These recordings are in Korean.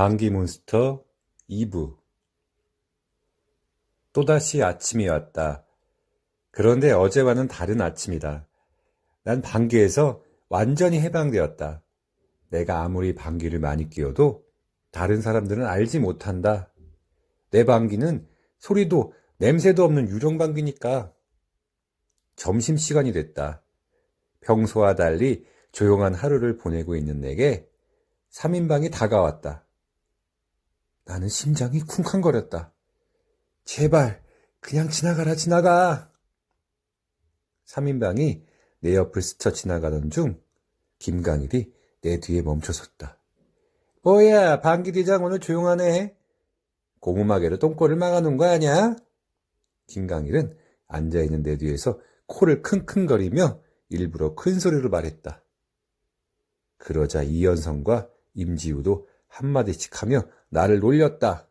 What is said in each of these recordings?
방귀몬스터 2부 또다시 아침이 왔다. 그런데 어제와는 다른 아침이다. 난 방귀에서 완전히 해방되었다. 내가 아무리 방귀를 많이 뀌어도 다른 사람들은 알지 못한다. 내 방귀는 소리도 냄새도 없는 유령 방귀니까. 점심시간이 됐다. 평소와 달리 조용한 하루를 보내고 있는 내게 3인방이 다가왔다. 나는 심장이 쿵쾅거렸다. 제발, 그냥 지나가라, 지나가. 3인방이 내 옆을 스쳐 지나가던 중, 김강일이 내 뒤에 멈춰섰다. 뭐야, 방귀대장 오늘 조용하네. 고무마개로 똥꼬를 막아놓은 거 아냐? 김강일은 앉아있는 내 뒤에서 코를 킁킁거리며 일부러 큰 소리로 말했다. 그러자 이현성과 임지우도 한마디씩 하며 나를 놀렸다.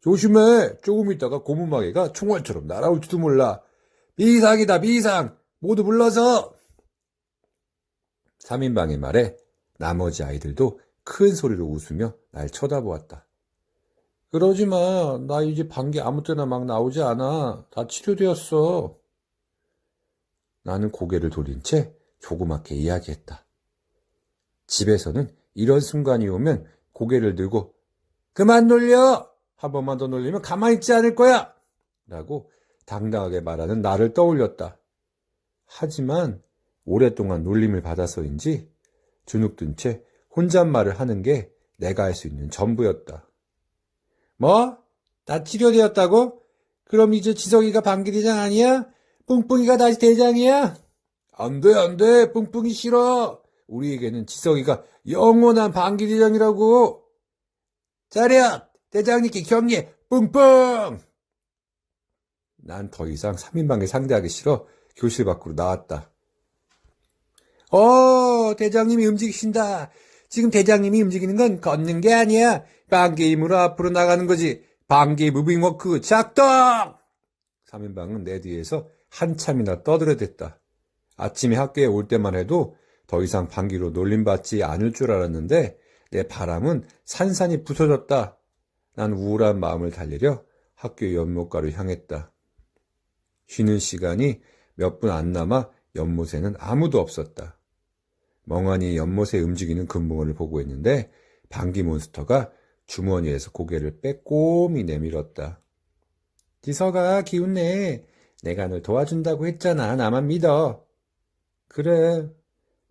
조심해! 조금 있다가 고무마개가 총알처럼 날아올지도 몰라. 비상이다, 비상! 모두 불러서! 3인방의 말에 나머지 아이들도 큰 소리로 웃으며 날 쳐다보았다. 그러지 마. 나 이제 방귀 아무 때나 막 나오지 않아. 다 치료되었어. 나는 고개를 돌린 채 조그맣게 이야기했다. 집에서는 이런 순간이 오면 고개를 들고 그만 놀려! 한 번만 더 놀리면 가만히 있지 않을 거야! 라고 당당하게 말하는 나를 떠올렸다. 하지만 오랫동안 놀림을 받아서인지 주눅든 채 혼잣말을 하는 게 내가 할 수 있는 전부였다. 뭐? 다 치료되었다고? 그럼 이제 지석이가 방귀대장 아니야? 뿡뿡이가 다시 대장이야? 안 돼, 안 돼. 뿡뿡이 싫어. 우리에게는 지석이가 영원한 방귀대장이라고. 차렷! 대장님께 경례! 뿡뿡! 난 더 이상 3인방에 상대하기 싫어 교실 밖으로 나왔다. 어, 대장님이 움직이신다. 지금 대장님이 움직이는 건 걷는 게 아니야. 방귀 힘으로 앞으로 나가는 거지. 방귀 무빙워크 작동! 3인방은 내 뒤에서 한참이나 떠들어댔다. 아침에 학교에 올 때만 해도 더 이상 방귀로 놀림받지 않을 줄 알았는데 내 바람은 산산이 부서졌다. 난 우울한 마음을 달래려 학교 연못가로 향했다. 쉬는 시간이 몇 분 안 남아 연못에는 아무도 없었다. 멍하니 연못에 움직이는 금붕어를 보고 있는데 방귀 몬스터가 주머니에서 고개를 빼꼼히 내밀었다. 지서가 기운내. 내가 널 도와준다고 했잖아. 나만 믿어. 그래.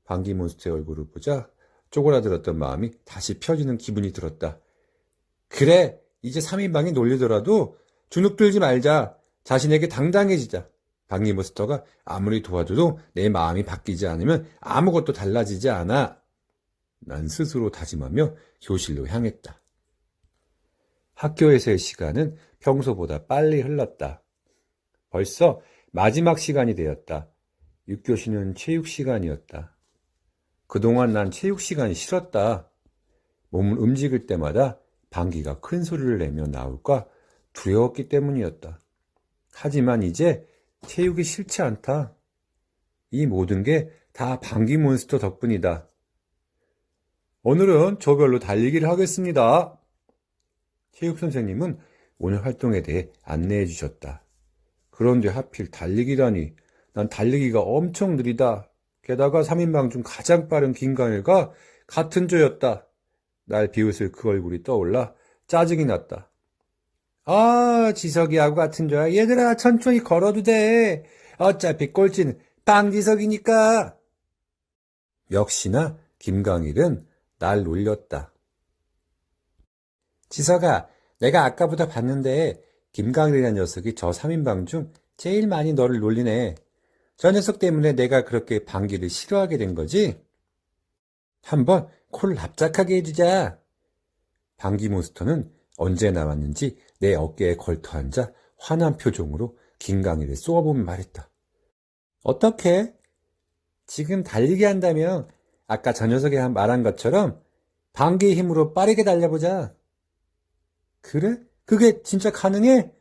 방귀 몬스터의 얼굴을 보자 쪼그라들었던 마음이 다시 펴지는 기분이 들었다. 그래. 이제 3인방이 놀리더라도 주눅 들지 말자. 자신에게 당당해지자. 방귀 몬스터가 아무리 도와줘도 내 마음이 바뀌지 않으면 아무것도 달라지지 않아. 난 스스로 다짐하며 교실로 향했다. 학교에서의 시간은 평소보다 빨리 흘렀다. 벌써 마지막 시간이 되었다. 6교시는 체육 시간이었다. 그동안 난 체육 시간이 싫었다. 몸을 움직일 때마다 방귀가 큰 소리를 내며 나올까 두려웠기 때문이었다. 하지만 이제 체육이 싫지 않다. 이 모든 게 다 방귀 몬스터 덕분이다. 오늘은 저별로 달리기를 하겠습니다. 체육 선생님은 오늘 활동에 대해 안내해 주셨다. 그런데 하필 달리기라니. 난 달리기가 엄청 느리다. 게다가 3인방 중 가장 빠른 김강일과 같은 조였다. 날 비웃을 그 얼굴이 떠올라 짜증이 났다. 아, 지석이하고 같은 조야. 얘들아, 천천히 걸어도 돼. 어차피 꼴찌는 방지석이니까. 역시나 김강일은 날 놀렸다. 지석아, 내가 아까보다 봤는데 김강일이라는 녀석이 저 3인방 중 제일 많이 너를 놀리네. 저 녀석 때문에 내가 그렇게 방귀를 싫어하게 된 거지? 한번 코를 납작하게 해주자. 방귀 몬스터는 언제 나왔는지 내 어깨에 걸터 앉아 화난 표정으로 김강일을 쏘아보며 말했다. 어떻게? 지금 달리기 한다면 아까 저 녀석이 말한 것처럼 방귀의 힘으로 빠르게 달려보자. 그래? 그게 진짜 가능해?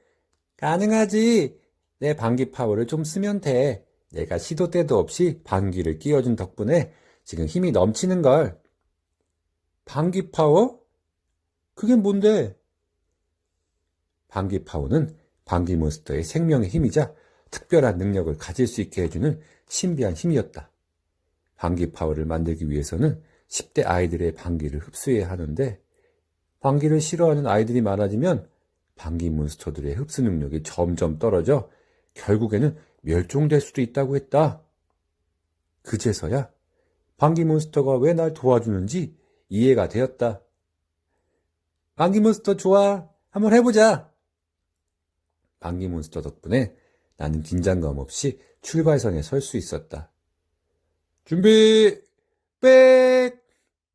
가능하지. 내 방귀 파워를 좀 쓰면 돼. 내가 시도 때도 없이 방귀를 끼워준 덕분에 지금 힘이 넘치는 걸. 방귀 파워? 그게 뭔데? 방귀 파워는 방귀 몬스터의 생명의 힘이자 특별한 능력을 가질 수 있게 해주는 신비한 힘이었다. 방귀 파워를 만들기 위해서는 10대 아이들의 방귀를 흡수해야 하는데 방귀를 싫어하는 아이들이 많아지면 방귀 몬스터들의 흡수 능력이 점점 떨어져 결국에는 멸종될 수도 있다고 했다. 그제서야 방귀 몬스터가 왜 날 도와주는지 이해가 되었다. 방귀 몬스터 좋아. 한번 해보자. 방귀 몬스터 덕분에 나는 긴장감 없이 출발선에 설 수 있었다. 준비, 백!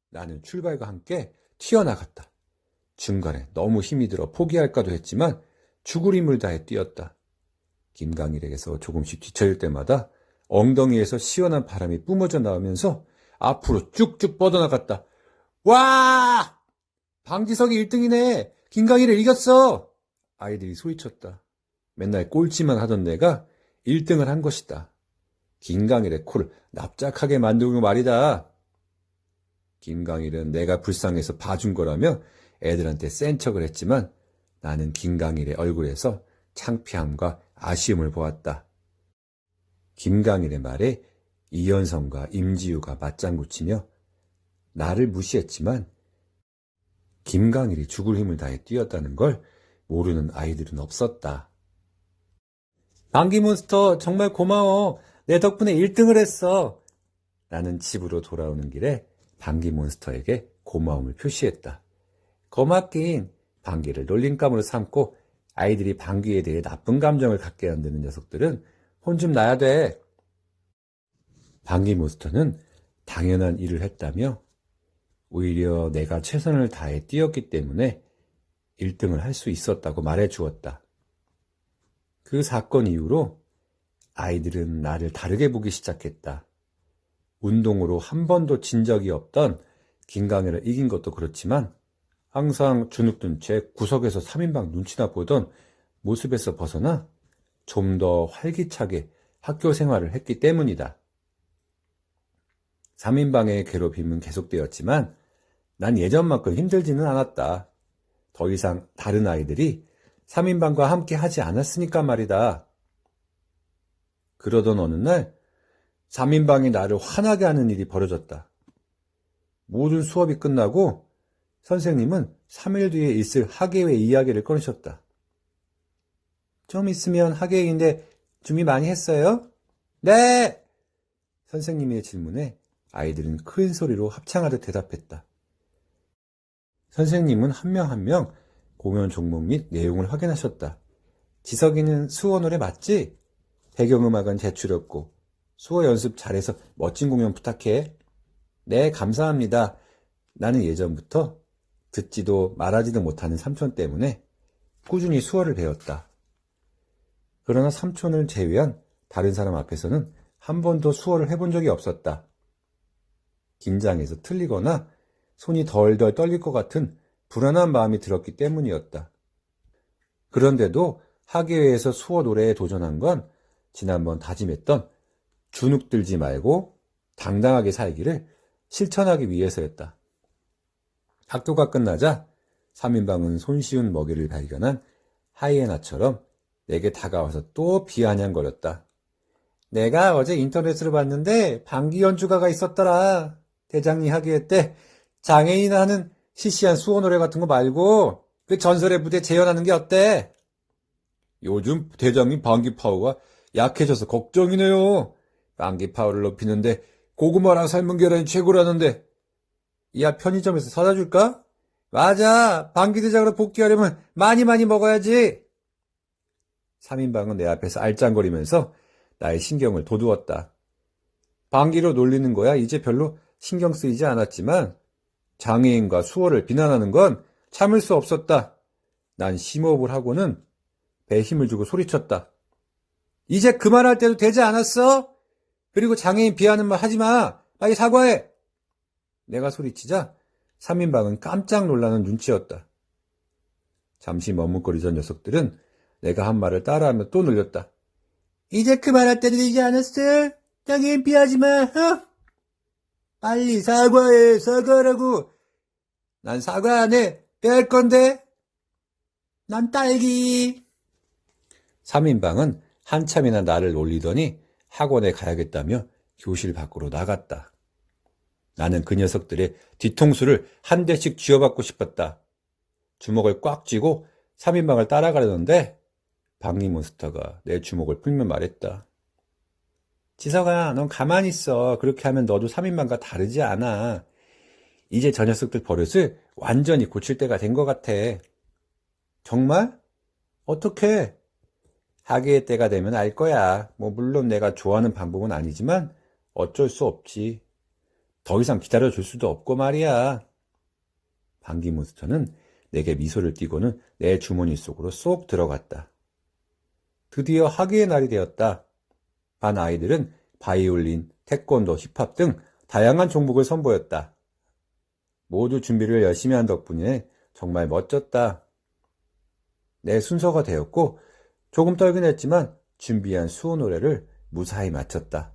나는 출발과 함께 튀어나갔다. 중간에 너무 힘이 들어 포기할까도 했지만 죽을 힘을 다해 뛰었다. 김강일에게서 조금씩 뒤처질 때마다 엉덩이에서 시원한 바람이 뿜어져 나오면서 앞으로 쭉쭉 뻗어나갔다. 와! 방지석이 1등이네! 김강일을 이겼어! 아이들이 소리쳤다. 맨날 꼴찌만 하던 내가 1등을 한 것이다. 김강일의 코를 납작하게 만들고 말이다. 김강일은 내가 불쌍해서 봐준 거라며 애들한테 센 척을 했지만 나는 김강일의 얼굴에서 창피함과 아쉬움을 보았다. 김강일의 말에 이현성과 임지우가 맞장구 치며 나를 무시했지만 김강일이 죽을 힘을 다해 뛰었다는 걸 모르는 아이들은 없었다. 방귀몬스터 정말 고마워. 내 덕분에 1등을 했어. 나는 집으로 돌아오는 길에 방귀몬스터에게 고마움을 표시했다. 고맙긴 방귀를 놀림감으로 삼고 아이들이 방귀에 대해 나쁜 감정을 갖게 만드는 녀석들은 혼 좀 나야 돼. 방귀 몬스터는 당연한 일을 했다며 오히려 내가 최선을 다해 뛰었기 때문에 1등을 할 수 있었다고 말해 주었다. 그 사건 이후로 아이들은 나를 다르게 보기 시작했다. 운동으로 한 번도 진 적이 없던 김강현을 이긴 것도 그렇지만 항상 주눅든 채 구석에서 3인방 눈치나 보던 모습에서 벗어나 좀 더 활기차게 학교 생활을 했기 때문이다. 3인방의 괴롭힘은 계속되었지만 난 예전만큼 힘들지는 않았다. 더 이상 다른 아이들이 3인방과 함께 하지 않았으니까 말이다. 그러던 어느 날 3인방이 나를 화나게 하는 일이 벌어졌다. 모든 수업이 끝나고 선생님은 3일 뒤에 있을 학예회 이야기를 꺼내셨다. 좀 있으면 학예회인데 준비 많이 했어요? 네! 선생님의 질문에 아이들은 큰 소리로 합창하듯 대답했다. 선생님은 한 명 한 명 공연 종목 및 내용을 확인하셨다. 지석이는 수어 노래 맞지? 배경음악은 제출했고 수어 연습 잘해서 멋진 공연 부탁해. 네, 감사합니다. 나는 예전부터 듣지도 말하지도 못하는 삼촌 때문에 꾸준히 수어를 배웠다. 그러나 삼촌을 제외한 다른 사람 앞에서는 한 번도 수어를 해본 적이 없었다. 긴장해서 틀리거나 손이 덜덜 떨릴 것 같은 불안한 마음이 들었기 때문이었다. 그런데도 학예회에서 수어 노래에 도전한 건 지난번 다짐했던 주눅 들지 말고 당당하게 살기를 실천하기 위해서였다. 학교가 끝나자 3인방은 손쉬운 먹이를 발견한 하이에나처럼 내게 다가와서 또 비아냥거렸다. 내가 어제 인터넷으로 봤는데 방귀 연 주가가 있었더라. 대장님 하기회 때 장애인 하는 시시한 수호 노래 같은 거 말고 그 전설의 무대 재현하는 게 어때? 요즘 대장님 방귀 파워가 약해져서 걱정이네요. 방귀 파워를 높이는데 고구마랑 삶은 계란이 최고라는데 야 편의점에서 사다 줄까? 맞아. 방귀 대장으로 복귀하려면 많이 많이 먹어야지. 3인방은 내 앞에서 알짱거리면서 나의 신경을 도두었다. 방귀로 놀리는 거야 이제 별로 신경 쓰이지 않았지만 장애인과 수어를 비난하는 건 참을 수 없었다. 난 심호흡을 하고는 배에 힘을 주고 소리쳤다. 이제 그만할 때도 되지 않았어? 그리고 장애인 비하는 말 하지 마. 빨리 사과해. 내가 소리치자 3인방은 깜짝 놀라는 눈치였다. 잠시 머뭇거리던 녀석들은 내가 한 말을 따라하며 또 놀렸다. 이제 그만할 때도 되지 않았어? 장애인 비하지 마, 어? 빨리 사과해, 사과하라고. 난 사과 안 해. 뺄 건데? 난 딸기. 3인방은 한참이나 나를 놀리더니 학원에 가야겠다며 교실 밖으로 나갔다. 나는 그 녀석들의 뒤통수를 한 대씩 쥐어받고 싶었다. 주먹을 꽉 쥐고 3인방을 따라가려는데 방귀몬스터가 내 주먹을 풀며 말했다. 지석아, 넌 가만히 있어. 그렇게 하면 너도 3인방과 다르지 않아. 이제 저 녀석들 버릇을 완전히 고칠 때가 된 것 같아. 정말? 어떻게? 하계의 때가 되면 알 거야. 뭐, 물론 내가 좋아하는 방법은 아니지만 어쩔 수 없지. 더 이상 기다려줄 수도 없고 말이야. 방귀 몬스터는 내게 미소를 띠고는 내 주머니 속으로 쏙 들어갔다. 드디어 하계의 날이 되었다. 반 아이들은 바이올린, 태권도, 힙합 등 다양한 종목을 선보였다. 모두 준비를 열심히 한 덕분에 정말 멋졌다. 내 순서가 되었고 조금 떨긴 했지만 준비한 수호 노래를 무사히 마쳤다.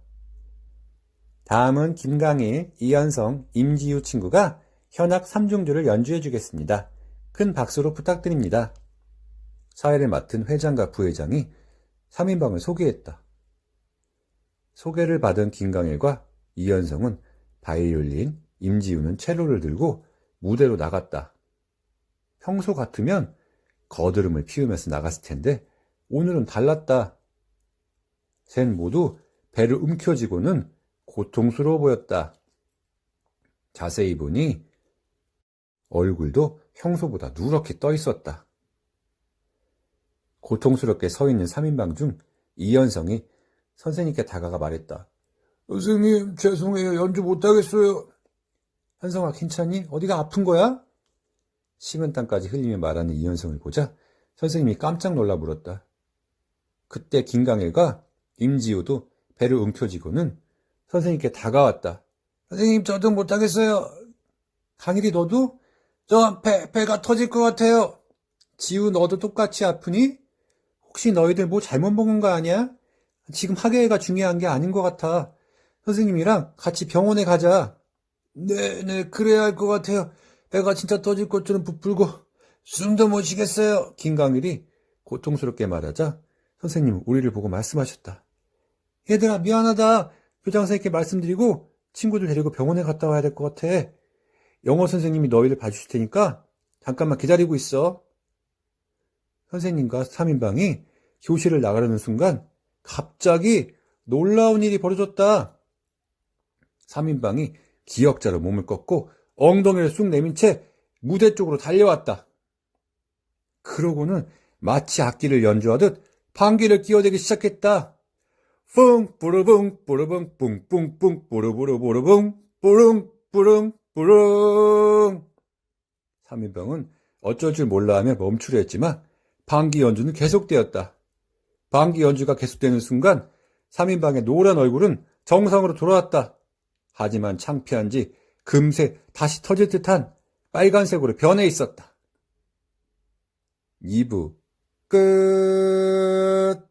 다음은 김강일, 이현성, 임지우 친구가 현악 3중주를 연주해 주겠습니다. 큰 박수로 부탁드립니다. 사회를 맡은 회장과 부회장이 3인방을 소개했다. 소개를 받은 김강일과 이현성은 바이올린, 임지우는 첼로를 들고 무대로 나갔다. 평소 같으면 거드름을 피우면서 나갔을 텐데 오늘은 달랐다. 셋 모두 배를 움켜쥐고는 고통스러워 보였다. 자세히 보니 얼굴도 평소보다 누렇게 떠 있었다. 고통스럽게 서 있는 3인방 중 이현성이 선생님께 다가가 말했다. 선생님, 죄송해요. 연주 못하겠어요. 현성아, 괜찮니? 어디가 아픈 거야? 식은땀까지 흘리며 말하는 이현성을 보자 선생님이 깜짝 놀라 물었다. 그때 김강일과 임지우도 배를 움켜쥐고는 선생님께 다가왔다. 선생님, 저도 못하겠어요. 강일이 너도? 저 배, 배가 터질 것 같아요. 지우 너도 똑같이 아프니? 혹시 너희들 뭐 잘못 먹은 거 아니야? 지금 학예가 중요한 게 아닌 것 같아. 선생님이랑 같이 병원에 가자. 네, 네, 그래야 할 것 같아요. 배가 진짜 터질 것처럼 부풀고 숨도 못 쉬겠어요. 김강일이 고통스럽게 말하자 선생님은 우리를 보고 말씀하셨다. 얘들아, 미안하다. 교장 선생님께 말씀드리고 친구들 데리고 병원에 갔다 와야 될 것 같아. 영어 선생님이 너희를 봐주실 테니까 잠깐만 기다리고 있어. 선생님과 3인방이 교실을 나가려는 순간 갑자기 놀라운 일이 벌어졌다. 3인방이 기역자로 몸을 꺾고 엉덩이를 쑥 내민 채 무대 쪽으로 달려왔다. 그러고는 마치 악기를 연주하듯 방귀를 끼어대기 시작했다. 뿡 뿌르붕 뿌르붕 뿡뿡뿡 뿌르뿌르 뿌르붕 뿌릉 뿌릉 뿌릉 3인방은 어쩔 줄 몰라 하며 멈추려 했지만 방귀 연주는 계속되었다. 방귀 연주가 계속되는 순간 3인방의 노란 얼굴은 정상으로 돌아왔다. 하지만 창피한지 금세 다시 터질 듯한 빨간색으로 변해 있었다. 2부 끝